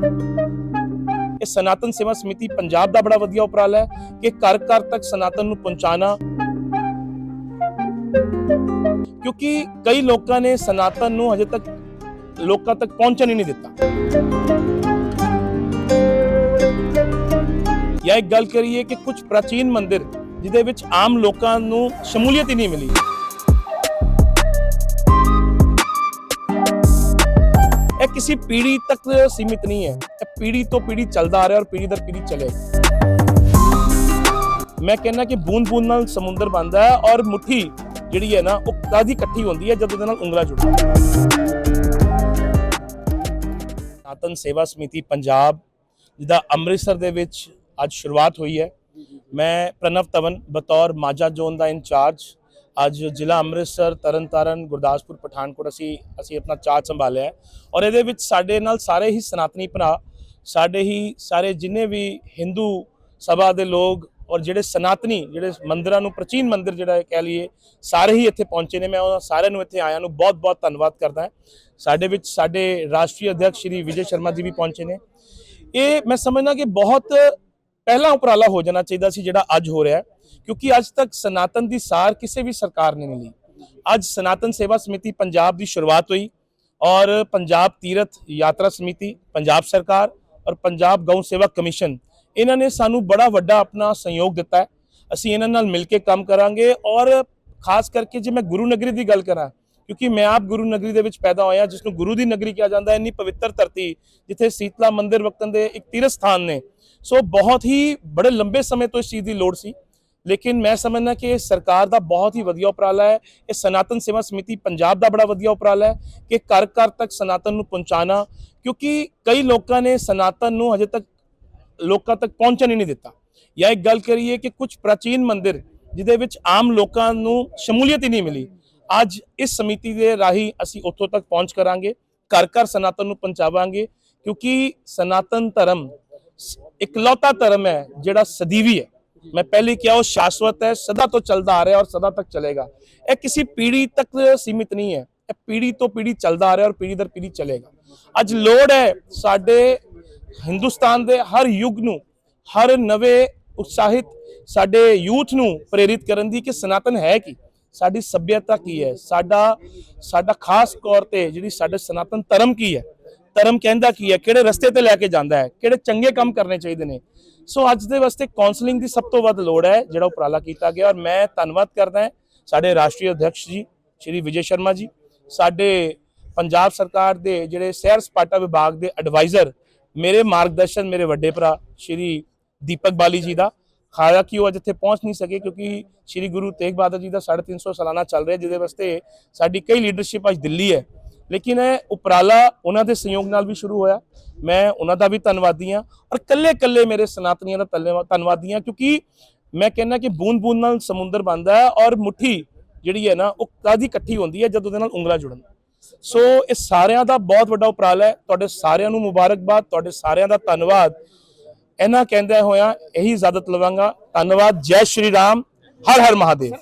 ਇਹ ਸਨਾਤਨ ਸੇਵਾ ਸਮਿਤੀ ਪੰਜਾਬ ਦਾ ਬੜਾ ਵਧੀਆ ਉਪਰਾਲਾ ਹੈ ਕਿ ਘਰ ਘਰ ਤੱਕ ਸਨਾਤਨ ਨੂੰ ਪਹੁੰਚਾਣਾ ਕਿਉਂਕਿ ਕਈ ਲੋਕਾਂ ਨੇ ਸਨਾਤਨ ਨੂੰ ਹਜੇ ਤੱਕ ਲੋਕਾਂ ਤੱਕ ਪਹੁੰਚਣ ਹੀ ਨਹੀਂ ਦਿੱਤਾ। ਜਾਂ ਇੱਕ ਗੱਲ ਕਰੀਏ ਕਿ ਕੁਝ ਪ੍ਰਾਚੀਨ ਮੰਦਿਰ ਜਿਹਦੇ ਵਿੱਚ ਆਮ ਲੋਕਾਂ ਨੂੰ ਸ਼ਮੂਲੀਅਤ ਹੀ ਨਹੀਂ ਮਿਲੀ। ਇਹ ਕਿਸੇ ਪੀੜ੍ਹੀ ਤੱਕ ਸੀਮਿਤ ਨਹੀਂ ਹੈ। ਇਹ ਪੀੜ੍ਹੀ ਤੋਂ ਪੀੜ੍ਹੀ ਚੱਲਦਾ ਆ ਰਿਹਾ ਔਰ ਪੀੜ੍ਹੀ ਦਰ ਪੀੜ੍ਹੀ ਚੱਲੇਗਾ। ਮੈਂ ਕਹਿੰਦਾ ਕਿ ਬੂੰਦ ਨਾਲ ਸਮੁੰਦਰ ਬਣਦਾ ਹੈ ਔਰ ਮੁਠੀ ਜਿਹੜੀ ਹੈ ਨਾ, ਉਹ ਕਾਦੀ ਇਕੱਠੀ ਹੁੰਦੀ ਹੈ ਜਦ ਉਹਦੇ ਨਾਲ ਉਂਗਲਾ ਜੁੜਦੀਆਂ ਸਨਾਤਨ ਸੇਵਾ ਸਮਿਤੀ ਪੰਜਾਬ ਜਿਹਦਾ ਅੰਮ੍ਰਿਤਸਰ ਦੇ ਵਿੱਚ ਅੱਜ ਸ਼ੁਰੂਆਤ ਹੋਈ ਹੈ। ਮੈਂ ਪ੍ਰਨਵ ਤਵਨ ਬਤੌਰ ਮਾਝਾ ਜ਼ੋਨ ਦਾ ਇੰਚਾਰਜ ਅੱਜ ਜ਼ਿਲ੍ਹਾ ਅੰਮ੍ਰਿਤਸਰ, ਤਰਨਤਾਰਨ, ਗੁਰਦਾਸਪੁਰ, ਪਠਾਨਕੋਟ ਅਸੀਂ ਅਸੀਂ ਆਪਣਾ ਚਾਰਜ ਸੰਭਾਲਿਆ ਹੈ। ਔਰ ਇਹਦੇ ਵਿੱਚ ਸਾਡੇ ਨਾਲ ਸਾਰੇ ਹੀ ਸਨਾਤਨੀ ਭਰਾ, ਸਾਡੇ ਹੀ ਸਾਰੇ ਜਿੰਨੇ ਵੀ ਹਿੰਦੂ ਸਭਾ ਦੇ ਲੋਕ ਔਰ ਜਿਹੜੇ ਸਨਾਤਨੀ, ਜਿਹੜੇ ਮੰਦਰਾਂ ਨੂੰ ਪ੍ਰਾਚੀਨ ਮੰਦਿਰ ਜਿਹੜਾ ਕਹਿ ਲਈਏ, ਸਾਰੇ ਹੀ ਇੱਥੇ ਪਹੁੰਚੇ ਨੇ। ਮੈਂ ਉਹਨਾਂ ਸਾਰਿਆਂ ਨੂੰ ਇੱਥੇ ਆਇਆਂ ਨੂੰ ਬਹੁਤ-ਬਹੁਤ ਧੰਨਵਾਦ ਕਰਦਾ ਹਾਂ। ਸਾਡੇ ਵਿੱਚ ਸਾਡੇ ਰਾਸ਼ਟਰੀ ਅਧਿਕਸ਼ ਸ਼੍ਰੀ ਵਿਜੇ ਸ਼ਰਮਾ ਜੀ ਵੀ ਪਹੁੰਚੇ ਨੇ। ਇਹ ਮੈਂ ਸਮਝਦਾ ਕਿ ਬਹੁਤ ਪਹਿਲਾ ਉਪਰਾਲਾ ਹੋ ਜਾਣਾ ਚਾਹੀਦਾ ਸੀ ਜਿਹੜਾ ਅੱਜ ਹੋ ਰਿਹਾ ਹੈ। ਕਿਉਂਕਿ ਅੱਜ ਤੱਕ ਸਨਾਤਨ ਦੀ ਸਾਰ ਕਿਸੇ ਵੀ ਸਰਕਾਰ ਨੇ ਨਹੀਂ ਲਈ ਅੱਜ ਸਨਾਤਨ ਸੇਵਾ ਸਮਿਤੀ ਪੰਜਾਬ ਦੀ ਸ਼ੁਰੂਆਤ ਹੋਈ ਔਰ ਪੰਜਾਬ ਤੀਰਥ ਯਾਤਰਾ ਸਮਿਤੀ ਪੰਜਾਬ ਸਰਕਾਰ ਔਰ ਪੰਜਾਬ ਗਊ ਸੇਵਾ ਕਮਿਸ਼ਨ ਇਹਨਾਂ ਨੇ ਸਾਨੂੰ ਬੜਾ ਵੱਡਾ ਆਪਣਾ ਸਹਿਯੋਗ ਦਿੱਤਾ ਹੈ ਅਸੀਂ ਇਹਨਾਂ ਨਾਲ ਮਿਲ ਕੇ ਕੰਮ ਕਰਾਂਗੇ ਔਰ ਖਾਸ ਕਰਕੇ ਜੇ ਮੈਂ ਗੁਰੂ ਨਗਰੀ ਦੀ ਗੱਲ ਕਰਾਂ ਕਿਉਂਕਿ ਮੈਂ ਆਪ ਗੁਰੂ ਨਗਰੀ ਦੇ ਵਿੱਚ ਪੈਦਾ ਹੋਇਆ ਜਿਸ ਨੂੰ ਗੁਰੂ ਦੀ ਨਗਰੀ ਕਿਹਾ ਜਾਂਦਾ ਹੈ ਇੰਨੀ ਪਵਿੱਤਰ ਧਰਤੀ ਜਿੱਥੇ ਸੀਤਲਾ ਮੰਦਿਰ ਵਕਤਨ ਦੇ ਇੱਕ ਤੀਰਥ ਸਥਾਨ ਨੇ ਸੋ ਬਹੁਤ ਹੀ ਬੜੇ ਲੰਬੇ ਸਮੇਂ ਤੋਂ ਇਸ ਚੀਜ਼ ਦੀ ਲੋੜ ਸੀ ਲੇਕਿਨ ਮੈਂ ਸਮਝਦਾ ਕਿ ਇਹ ਸਰਕਾਰ ਦਾ ਬਹੁਤ ਹੀ ਵਧੀਆ ਉਪਰਾਲਾ ਹੈ। ਇਹ ਸਨਾਤਨ ਸੇਵਾ ਸਮਿਤੀ ਪੰਜਾਬ ਦਾ ਬੜਾ ਵਧੀਆ ਉਪਰਾਲਾ ਹੈ ਕਿ ਘਰ ਘਰ ਤੱਕ ਸਨਾਤਨ ਨੂੰ ਪਹੁੰਚਾਣਾ ਕਿਉਂਕਿ ਕਈ ਲੋਕਾਂ ਨੇ ਸਨਾਤਨ ਨੂੰ ਹਜੇ ਤੱਕ ਲੋਕਾਂ ਤੱਕ ਪਹੁੰਚਣ ਹੀ ਨਹੀਂ ਦਿੱਤਾ। ਜਾਂ ਇੱਕ ਗੱਲ ਕਰੀਏ ਕਿ ਕੁਝ ਪ੍ਰਾਚੀਨ ਮੰਦਿਰ ਜਿਹਦੇ ਵਿੱਚ ਆਮ ਲੋਕਾਂ ਨੂੰ ਸ਼ਮੂਲੀਅਤ ਹੀ ਨਹੀਂ ਮਿਲੀ, ਅੱਜ ਇਸ ਸਮਿਤੀ ਦੇ ਰਾਹੀਂ ਅਸੀਂ ਉੱਥੋਂ ਤੱਕ ਪਹੁੰਚ ਕਰਾਂਗੇ, ਘਰ ਘਰ ਸਨਾਤਨ ਨੂੰ ਪਹੁੰਚਾਵਾਂਗੇ, ਕਿਉਂਕਿ ਸਨਾਤਨ ਧਰਮ ਇਕਲੌਤਾ ਧਰਮ ਹੈ ਜਿਹੜਾ ਸਦੀਵੀ ਹੈ। ਮੈਂ ਪਹਿਲੇ ਕਿਹਾ ਉਹ ਸ਼ਾਸ਼ਵਤ ਹੈ, ਸਦਾ ਤੋਂ ਚੱਲਦਾ ਆ ਰਿਹਾ ਔਰ ਸਦਾ ਤੱਕ ਚਲੇਗਾ। ਇਹ ਕਿਸੇ ਪੀੜ੍ਹੀ ਤੱਕ ਸੀਮਿਤ ਨਹੀਂ ਹੈ। ਇਹ ਪੀੜ੍ਹੀ ਤੋਂ ਪੀੜ੍ਹੀ ਚੱਲਦਾ ਆ ਰਿਹਾ ਔਰ ਪੀੜ੍ਹੀ ਦਰ ਪੀੜ੍ਹੀ ਚਲੇਗਾ। ਅੱਜ ਲੋੜ ਹੈ ਸਾਡੇ ਹਿੰਦੁਸਤਾਨ ਦੇ ਹਰ ਯੁੱਗ ਨੂੰ, ਹਰ ਨਵੇਂ ਉਤਸ਼ਾਹਿਤ ਸਾਡੇ ਯੂਥ ਨੂੰ ਪ੍ਰੇਰਿਤ ਕਰਨ ਦੀ ਕਿ ਸਨਾਤਨ ਹੈ ਕੀ? ਸਾਡੀ ਸੱਭਿਅਤਾ ਕੀ ਹੈ? ਸਾਡਾ ਸਾਡਾ ਖਾਸ ਤੌਰ ਤੇ ਜਿਹੜੀ ਸਾਡੇ ਸਨਾਤਨ ਧਰਮ ਕੀ ਹੈ? ਧਰਮ ਕਹਿੰਦਾ ਕੀ ਹੈ, ਕਿਹੜੇ ਰਸਤੇ ਤੇ ਲੈ ਕੇ ਜਾਂਦਾ ਹੈ, ਕਿਹੜੇ ਚੰਗੇ ਕੰਮ ਕਰਨੇ ਚਾਹੀਦੇ ਨੇ। ਸੋ ਅੱਜ ਦੇ ਵਾਸਤੇ ਕਾਉਂਸਲਿੰਗ ਦੀ ਸਭ ਤੋਂ ਵੱਧ ਲੋੜ ਹੈ, ਜਿਹੜਾ ਉਪਰਾਲਾ ਕੀਤਾ ਗਿਆ। ਔਰ ਮੈਂ ਧੰਨਵਾਦ ਕਰਦਾ ਹਾਂ ਸਾਡੇ ਰਾਸ਼ਟਰੀ ਅਧਿਕਸ਼ ਜੀ, ਸ਼੍ਰੀ ਵਿਜੇ ਸ਼ਰਮਾ ਜੀ, ਸਾਡੇ ਪੰਜਾਬ ਸਰਕਾਰ ਦੇ ਜਿਹੜੇ ਸੈਰ ਸਪਾਟਾ ਵਿਭਾਗ ਦੇ ਐਡਵਾਈਜ਼ਰ ਮੇਰੇ ਮਾਰਗਦਰਸ਼ਨ ਮੇਰੇ ਵੱਡੇ ਭਰਾ, ਸ਼੍ਰੀ ਦੀਪਕ ਬਾਲੀ ਜੀ ਦਾ। ਹਾਲਾਂਕਿ ਉਹ ਅੱਜ ਇੱਥੇ ਪਹੁੰਚ ਨਹੀਂ ਸਕੇ, ਕਿਉਂਕਿ ਸ਼੍ਰੀ ਗੁਰੂ ਤੇਗ ਬਹਾਦਰ ਜੀ ਦਾ 350 ਸਾਲਾਨਾ ਚੱਲ ਰਿਹਾ, ਜਿਹਦੇ ਵਾਸਤੇ ਸਾਡੀ ਕਈ ਲੀਡਰਸ਼ਿਪ ਅੱਜ ਦਿੱਲੀ ਹੈ। ਲੇਕਿਨ ਇਹ ਉਪਰਾਲਾ ਉਹਨਾਂ ਦੇ ਸਹਿਯੋਗ ਨਾਲ ਵੀ ਸ਼ੁਰੂ ਹੋਇਆ। ਮੈਂ ਉਹਨਾਂ ਦਾ ਵੀ ਧੰਨਵਾਦੀ ਹਾਂ ਔਰ ਕੱਲੇ ਕੱਲੇ ਮੇਰੇ ਸਨਾਤਨੀਆਂ ਦਾ ਧੰਨਵਾ- ਧੰਨਵਾਦੀ ਹਾਂ ਕਿਉਂਕਿ ਮੈਂ ਕਹਿੰਦਾ ਕਿ ਬੂੰਦ ਬੂੰਦ ਨਾਲ ਸਮੁੰਦਰ ਬਣਦਾ ਹੈ ਔਰ ਮੁਠੀ ਜਿਹੜੀ ਹੈ ਨਾ, ਉਹ ਕਾਦੀ ਇਕੱਠੀ ਹੁੰਦੀ ਹੈ ਜਦ ਉਹਦੇ ਨਾਲ ਉਂਗਲਾਂ ਜੁੜਨ। ਸੋ ਇਹ ਸਾਰਿਆਂ ਦਾ ਬਹੁਤ ਵੱਡਾ ਉਪਰਾਲਾ ਹੈ। ਤੁਹਾਡੇ ਸਾਰਿਆਂ ਨੂੰ ਮੁਬਾਰਕਬਾਦ, ਤੁਹਾਡੇ ਸਾਰਿਆਂ ਦਾ ਧੰਨਵਾਦ। ਇਹਨਾਂ ਕਹਿੰਦਿਆਂ ਹੋਇਆਂ ਇਹੀ ਇਜਾਜ਼ਤ ਲਵਾਂਗਾ। ਧੰਨਵਾਦ। ਜੈ ਸ਼੍ਰੀ ਰਾਮ। ਹਰ ਹਰ ਮਹਾਦੇਵ।